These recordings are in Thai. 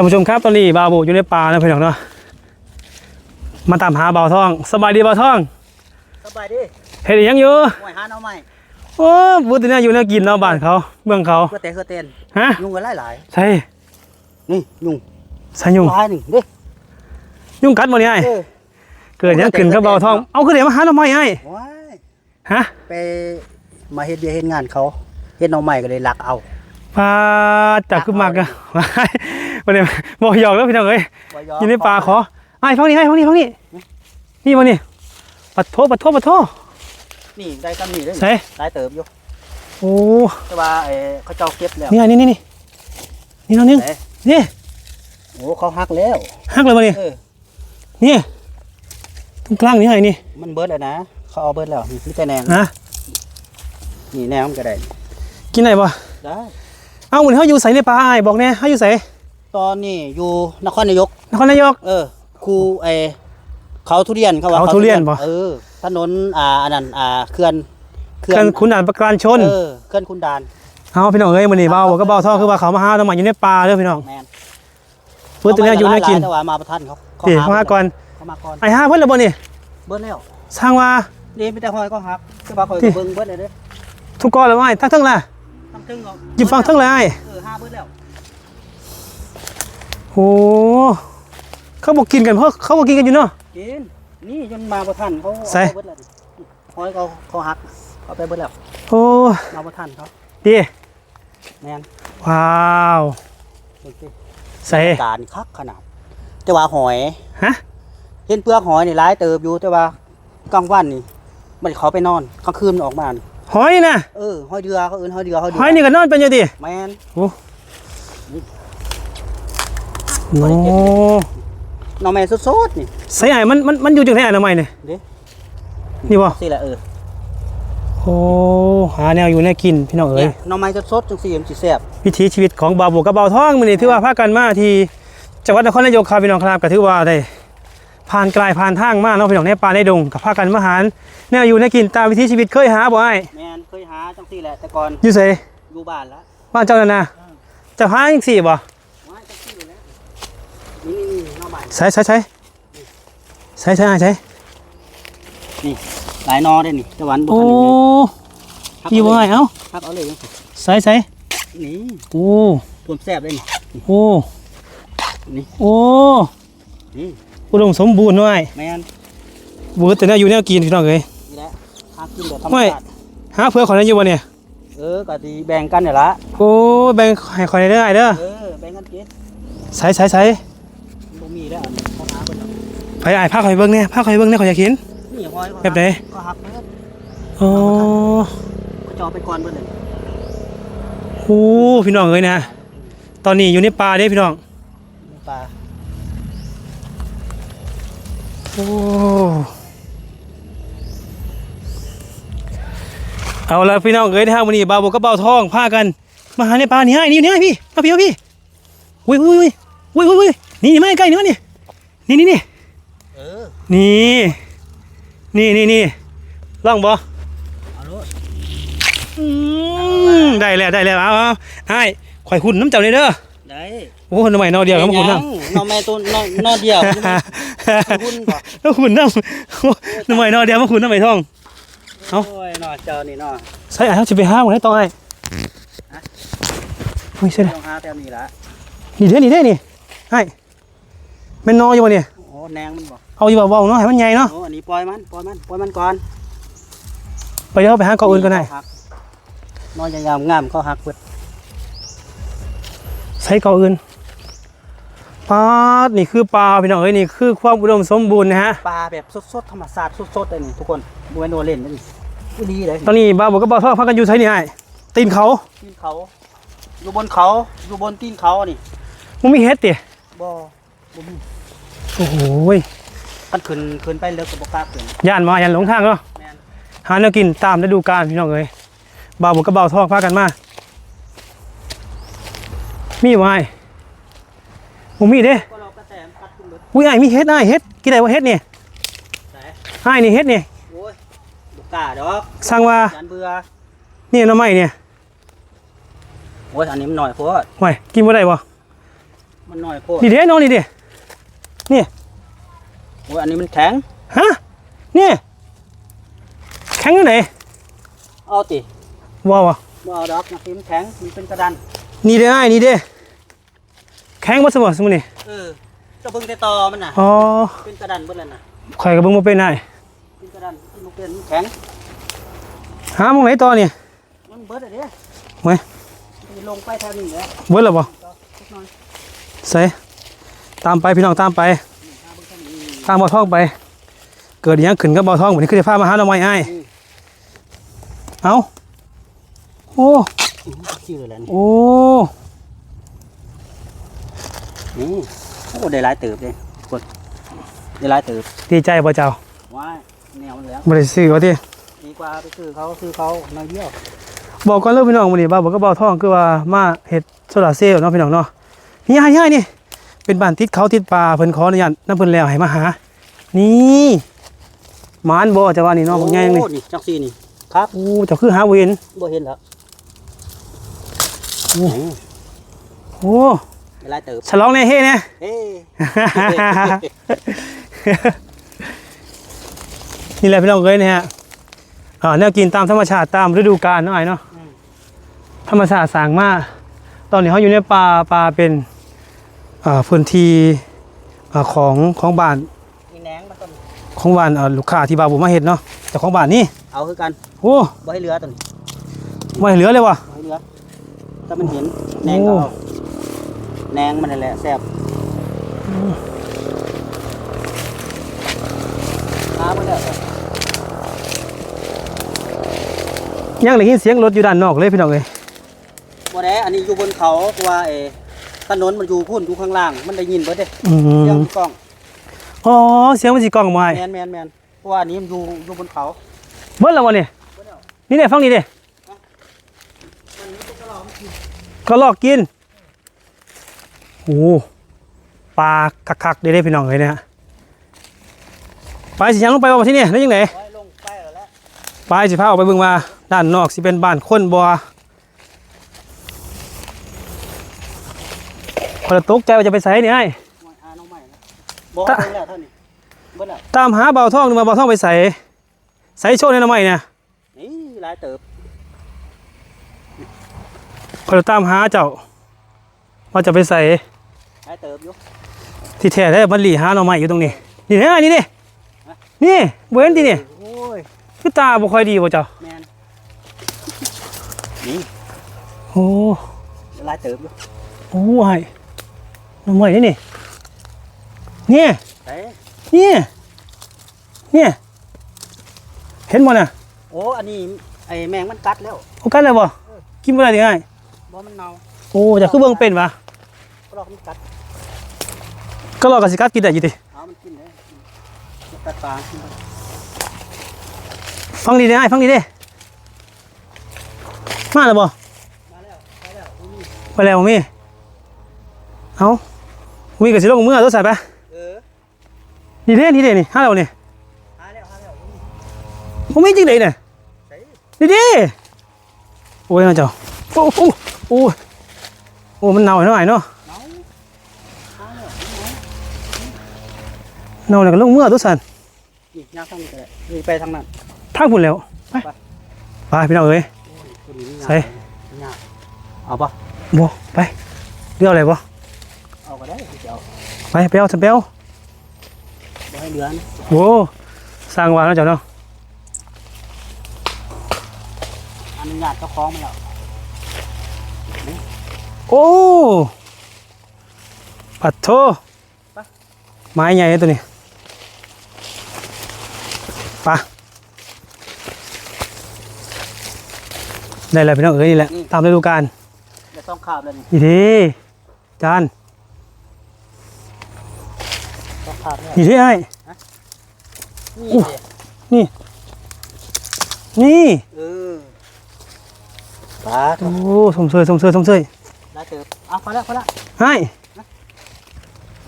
านผู้ชมครับตอนนี้บาวโบอยู่ในป่านะพี่น้องเนาะมาตามหาบ่าวทอง สบายดีบ่าวทองสบายดีเฮ็ดอิหยังอยู่หวยหาเอาใหม่โอ้บุตรเนี่ยอยู่แนวกินเนาะบ้านเขาเมืองเขาเพื่อแต่เพื่อเต้นฮะยุงกันหลายหลายใช่ๆนี่ยุงใส่ยุงหลายหนึ่งเด้ยุงกัดบ่เนี่ยไอ้เออเกิดหยังขึ้นกับบ่าวทอง เอาคือเดี๋ยวมาหาเราใหม่ไอ้ว้ายฮะไปมาเฮ็ดเบียร์เฮ็ดงานเขาเฮ็ดเอาใหม่ก็เลยลักเอาปลาจับขึ้นมากอะ ว้ายวันนี้บ่หยอกแล้วพี่น้องเอ้ยบ่มอยู่ในป่าขอไอ้ฟังนี่ไอ้ฟังนี่ฟังนี่นี่บ่นี่ปัดโทปัดโทปัดโทนี่ได้กำนี่เด้ใส่ได้เติบอยู่โอ้แต่ว่าเออเขาเจ้าเก็บแล้วนี่ไงนี่นี่นี่นี่น้องนึงไหนนี่โอ้เขาหักแล้วหักเลยบ่นี่เออนี่ตรงกลางนี่ไงนี่มันเบิดแล้วนะเขาเอาเบิดแล้วนี่มีแต่แหนงนะนี่แหนงมันก็ได้กินได้ปะได้เอ้าเหมือนเขาอยู่ใส่ในป่าไอ้ายบอกแน่เขาอยู่ใส่ ตอนนี้อยู่นครนายก นครนายก เออครูไอเขาทุเรียนเขาว่าเขาทุเรียนบ่ เออถนนอ่าอันนั้นอ่าเขื่อนเขื่อนขุนด่านประการชน เออเขื่อนคุณดาน เอาพี่น้องเอ้ยมื้อนี้เบาบอกก็เบาท่อคือว่าเขามาหาน้ำมันอยู่ในป่าเด้อพี่น้องแมนเพิ่นตัวเนี้ยอยู่ในกินแต่ว่ามาประทันเขาเขานี่หเขามาก่อนเขามาก่อนไอ้ห้าเพิ่นและบ่นี่เบิ้ลแล้วสร้างว่านี่ไม่แต่หอยก็หักแต่ว่าคอยที่เบิ้งเบิ้ลเลยเด้อทุกก้อนแล้วไอ้ทั้งทั้งล่ะตั้งตึงเอาหยิบฟังทั้งเลยไอ้เออห้าเบิ้ลแล้ว โอ้เขาบอกกินกันเพราะเขาบอกกินกันอยู่เนาะกินนี่จนมาประทันเขาเอาใส่เบิ้ลแล้วนี่หอยเขาเขาหักเขาไปเบิ้ลแล้วโอ้มาประทันเขาดีแมนว้าวเบิ่งสิใส่การคักขนาด แต่ว่าหอยฮะเห็นเปลือกหอยนี่หลายเติบอยู่แต่ว่ากลางวันนี่มันเขาไปนอนกลางคืนมันออกมานี่หอยนี่นะเออหอยเดือเขาเอิ้นหอยเดือหอยเดืหอยนี่ก็นอนเป็นอยู่ดิแมนโอ้ น้องแม่สดๆนี่ใส่ไอ้มันมันมันอยู่จังได๋อนามัยนี่เด้นี่บ่สิแหละเออโอ้หาแนวอยู่แนวกินพี่น้องเอ้เนี่ยยน้องไม้สดๆจังซี่มันสิแซ่บวิถีชีวิตของบาวบกกับบ่าวท้องมื้อนี้ถือว่าพากันมาที่จังหวัดนครนายกครับพี่น้องครับก็ถือว่าได้ผ่านไกลผ่านทางมาเนาะพี่น้องในป่าในดงกับพากันมาหาแนวอยู่แนวกินตามวิถีชีวิตเคยหาบ่ไอ้แม่นเคยหาจังซี่แหละแต่ก่อนอยู่ไสอยู่บ้านละบ้านเจ้านั่นน่ะเจะหาจังซี่บ่ ว่าจังซี่อยู่แล้ว นี่ๆน้องไม้ใส่ใส่ใส่ใส่ใส่ใส่นี่หลายนอได้นี่แต่หวานบ่โอ้ทันเลยยบ่ไอ้เอ้าฮักเอาเลยจังซี่ใส่ใส่นี่โอ้รวมแซ่บเลยนี่โอ้นี่โอ้นี่อุดมสมบูรณ์หน่อยแม่นบูดแต่แนวอยู่แนวกินพี่น้องเอ้ยนี่แหละหากินแบบธรรมไม่ชาติหาเพื่อขอได้อยู่บ่เนี่ยเออก็สิแบ่งกันนี่ล่ะโอ้แบ่งให้ขอยได้เด้อไอ้เด้อเออแบ่งกันกินใส่ใส่ใส่ บ่มีแล้วอันนี้เขาหาเบิดแล้วไปไอ้พาข่อยเบิ่งเนี่ยพาข่อยเบิ่งเนี่ยข่อยอยากเห็น นี่หอยเขาแบบไหน ก็หักเบิดอ๋อเขาจอไปก่อนเบิดเลยโอ้พี่น้องเอ้ยนะ ตอนนี้อยู่ในป่าเด้พี่น้อง ปลาโอ้เอาละพี่น้องเอ้ยนะฮะวันนี้บาวบกกับบ่าวทองพากัน มาหาในป่านี่ให้นี่นี่ให้พี่มาพี่มาพี่อุ้ยอุ้ยอุ้ยอุ้ยอุ้ยอุ้ย นี่นี่มาใกล้ๆนี่มานี่นี่นี่นี่เออนี่นี่นี่นี่ลองบ่เอาลูกอืมได้แล้วได้แล้วเอาเอาไอ้ข่อยหุ่นน้ำเจ้าเลยเด้อได้โอ้หน่อยนอเดียวก็มาหุ่นน้ำน้องแม่ตัวนอนนอนเดียวหุ่นบ่แล้วหุ่นน้ำโอ้หน่อยนอเดียวมาหุ่นน้ำใบทองเอ้าโอ้ยนอเจ้านี่นอใส่ไอ้เขาจะไปห้าหมดให้ต่อไอ้ไม่ใช่เลยต้องหาแถวนี้ละนี่เด้นี่เด้นี่ไอ้ แม่นนออยู่วะเนี่ยโอ้แนงมันบ่เอาอยู่เบาๆเนาะให้มันใหญ่เนาะโอ้อันนี้ปล่อยมันปล่อยมันปล่อยมันก่อนไปเดี๋ยวไปหาเกาะอื่นกันได้หันอนยาวๆงามเขาหักเบิดใส่เกาะอื่นปลาดนี่คือปลาพี่น้องเอ้ยนี่คือความอุดมสมบูรณ์นะฮะปลาแบบสดๆธรรมชาติสดๆเลยนี่ทุกคนบ่แม่นว่าเล่นนะนี่อุ้ยดีเลยตอนนี้บ้าวบอกกับบ้าวทองพากันอยู่ใช่นี่ไอ้ตีนเขาตีนเขาอยู่บนเขาอยู่บนตีนเขานี่มันมีเฮ็ดติบ่บ่มี โอ้โหยมันขึ้นขึ้นไปเลิกก็บ่กล้าขึ้นย่านมาย่านหลงทางเนาะแม่นหาแนวกินตามฤดูกาลพี่น้องเอ้ยบ่าวบอกกับบ่าวทองพากันมา มีไว้ผมมีเด้ก็เรากระแตมตัดขึ้นเบิดอุ้ยไอ้มีเฮ็ดไอ้เฮ็ดกินได้ว่าเฮ็ดนี่แต่ไอ้นี่เฮ็ดนี่โอ้ยบ่กล้าดอกสั่งว่ายันเบื่อนี่หน่อไม้เนี่ยโอ้ยอันนี้มันหน่อยโพดห่วยกินบ่ได้บ่มันน้อยโคตรนี่เด้น้องนี่เด้ โอ้ยอันนี้มันแข็งฮะนี่แข็งอยู่ไหนเอาติว้าวอะบ่เอาดอกนะที่มันแข็งมันเป็นกระดานนี่เด้ไอ้นี่เด้แข็งบ่เสมอสมมุตินี่เออเจะเบิ่งแต่ตอมันน่ะ อ๋อเป็นกระดานเบิดแล้วน่ะข่อยก็เบิ่งบ่เป็นได้เป็นกระดานมันเป็นมันแข็งหาหมองไหนต่อนี่มันเบิดอะเด้ไว้มันจะลงไปทางนี้แหละเบิดแล้วบ่สักหน่อยใส่ ตามไปพี่น้องตามไปทางบ่อทองไป เกิดอหยังขึ้นกับบ่อทองบัดนี้คือจะพามาหาหน่อไม้อ้ายเอ้าโอ้อืมชื่ออะไรนี่โอ้นี่โอ้ได้หลายเติบเลยกดได้หลายเติบดีใจบ่เจ้าว้ายแนวมันแล้วบ่ได้ซื้อว่าติดีกว่าไปซื้อเขาซื้อเขาหน้อยเดียวบอกก่อนเลยพี่น้องมื้อนี้บ่าวบอกกับบ่อทองคือว่ามาเฮ็ดโซลาร์เซลล์เนาะพี่น้องเนาะนี่ยายๆนี่ เป็นบ้านติดเขาติดป่าเพิ่นขออนุญาตนำเพิ่นแล้วให้มาหา นี่หมานบ่จะว่านี่เนาะบักใหญ่นี่โอ้นี่จังซี่นี่ครับโอ้เจ้าคือหาบ่เห็นบ่เห็นแล้วโอ้โอ้ได้หลายเติบฉลองแน่เฮ้แน่เฮ้นี่แหละพี่น้องเอ้ยเนี่ยฮะอ่าแนวกินตามธรรมชาติตามฤดูกาลหน่อยเนาะธรรมชาติสร้างมาตอนนี้เขาอยู่ในป่าป่าเป็นอ่า พื้นที่อ่าของของบ้านมีแหนงมาต้นของบ้านอ่าลูกค้าที่บาวบุมาเห็ดเนาะแต่ของบ้านนี่เอาคือกันโอ้บ่ให้เหลือต้นไม่เหลือเลยวะบ่ให้เหลือถ้ามันเห็นแหนงก็โอ้เอาแหนงมันนั่นแหละแซ่บน้ำมันแล้วยังได้ยินเสียงรถอยู่ด้านนอกเลยพี่น้องเอ้ยบ่ได้อันนี้อยู่บนเขาเพราะว่าเออ ถนนมันอยู่พุ่นอยู่ข้างล่าง มันได้ยินเบิดเด้อืเสียงมกล้องอ๋อเสียงมันสิกล้องมาแมนแมนแมนเพราะว่าอันนี้มันอยู่อยู่บนเขาเบิ้ลแล้ววะเนี่ยเบิดแล้วนี่เนี่ยฟังนี่เด้มันมีตุ๊กตาหลอกมันกินก็ลอกกินโอ้ปลาคักๆเด้ได้พี่น้องเลยเนะฮะไปสิยังลงไปว่าที่นี่ได้ยังไง ไว้ลงไปแล้วแหละ ไปสิพาออกไปเบิ่งมาด้านนอกสิเป็นบ้านคนบ่ พอตกใจว่าจะไปใส่นี่ไอ้หน่อยหาน้องใหม่นะบอกตะเบิ่งแล้วเท่านี้เบิดแล้วตามหาเบาท่องนึงมาเบาท่องไปใส่ใส่โชว์ในหน้ำไม้เนี่ยนี่หลายเติบพอตามหาเจ้าว่าจะไปใส่หลายเติบอยู่ที่แท้ได้มันหลีหาหน่อไม้อยู่ตรงนี้ นี่เด้อนี่ดินี่เว้นที่นี่โอ้ยคือตาบ่ค่อยดีบ่เจ้าแมนนี่โอ้หลายเติบอยู่โอ้ย หน่อไม้นี่นี่เนี่ยเอ้ยเนี่ยเนี่ยเห็นบ่น่ะโอ้อันนี้ไอ้แมงมันกัดแล้วโอ้กันเลยบ่กินบ่ได้ยังไงบ่มันเน่าโอ้จะคือเบิ่งเป็นวะก็ลอกมันกัดก็รอกับสิกัดกินได้อยู่ติเอามันกินเลยมันกัดปลากินไปฟังดีเด้ไอ้ฟังดีเด้มาแล้วบ่มาแล้วไปแล้วอุ้ยไปแล้วบ่มีเอ้า มีก็สิลงมือตัวใส่ไปเออนี่เด้นี่เด้นี่หาแล้วนี่หาแล้วหาแล้วอุ้ยบ่มีจริงไดน่ะใส่นี่เด้โอ้ยน้าเจ้าโอ้โอ้โอ้โอ้มันเน่าหน่อยเนาะเน่าหาแล้วเน่าแล้วก็ลงมือตัวสั่นนี่ย่างทางนี้ก็ได้นี่ไปทางนั้นทางพุ่นแล้วไปไปพี่น้องเอ้ยตัวนี้นี่ใส่ย่างเอาปะบ่ไปเรียกอะไรบ่เอาก็ได้เดี๋ยว ไปไปเอาทำไปเอาบ่ให้เหลือนะโอ้สร้างวางแล้วเจ้าเนาะอนุญาตเจ้าของมาแล้วโอ้ปัดโทไม้ใหญ่เลยตัวนี้ไปะได้แล้วพี่น้องเอ้ยนี่แหละตามฤดูกาลเดี๋ยวต้องขาบแล้วนี่นี่ทีจาน ต้องขาบแล้วนี่ทีไอ้นี่อู้เด้นี่เออปลาโอ้สมเสยสมเสยสมเสยได้เติบเอาพอแล้วพอแล้วให้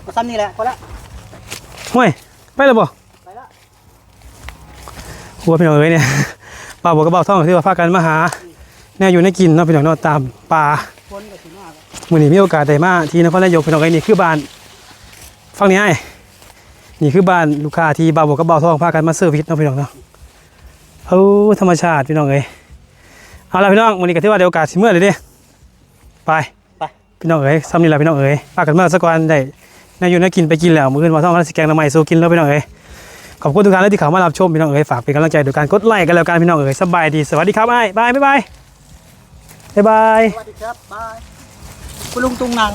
มาซ้ำนี่แหละพอแล้วห่วยไปแล้วบ่ไปแล้วหัวพี่น้องเอ้ยเนี่ยป่าบอกกระเป๋าท่องที่ว่าพากันมาหาแนวอยู่ในกินเนาะพี่น้องเนาะตามป่าคนกับสีหน้าแล้วมื้อนี้มีโอกาสได้มาที่นครนายกพี่น้องเอ้ยนี่คือบ้านฝั่งนี้ไอ้ นี่คือบ้านลูกค้าที่บ่าวบวกกับบ่าวทองพากันมาเซอร์วิสเนาะพี่น้องเนาะเอ้าธรรมชาติพี่น้องเอ้ยเอาล่ะพี่น้องมื้อนี้ก็ถือว่าได้โอกาสสิมื้อเลยเด้ไปไปพี่น้องเอ้ยซ้ำนี่ล่ะพี่น้องเอ้ยพากันมาสักวันได้นายอยู่นายกินไปกินแล้วมื้ออื่นบ่าวทองก็สิแกงหน้ำใหม่สู่กินแล้วพี่น้องเอ้ยขอบคุณทุกท่านเลยที่เข้ามารับชมพี่น้องเอ้ยฝากเป็นกำลังใจด้วยการกดไลค์กันแล้วกันพี่น้องเอ้ยสบายดีสวัสดีครับไอ้บายบ๊ายบายบ๊ายบายสวัสดีครับบายคุณลุงตุงนัง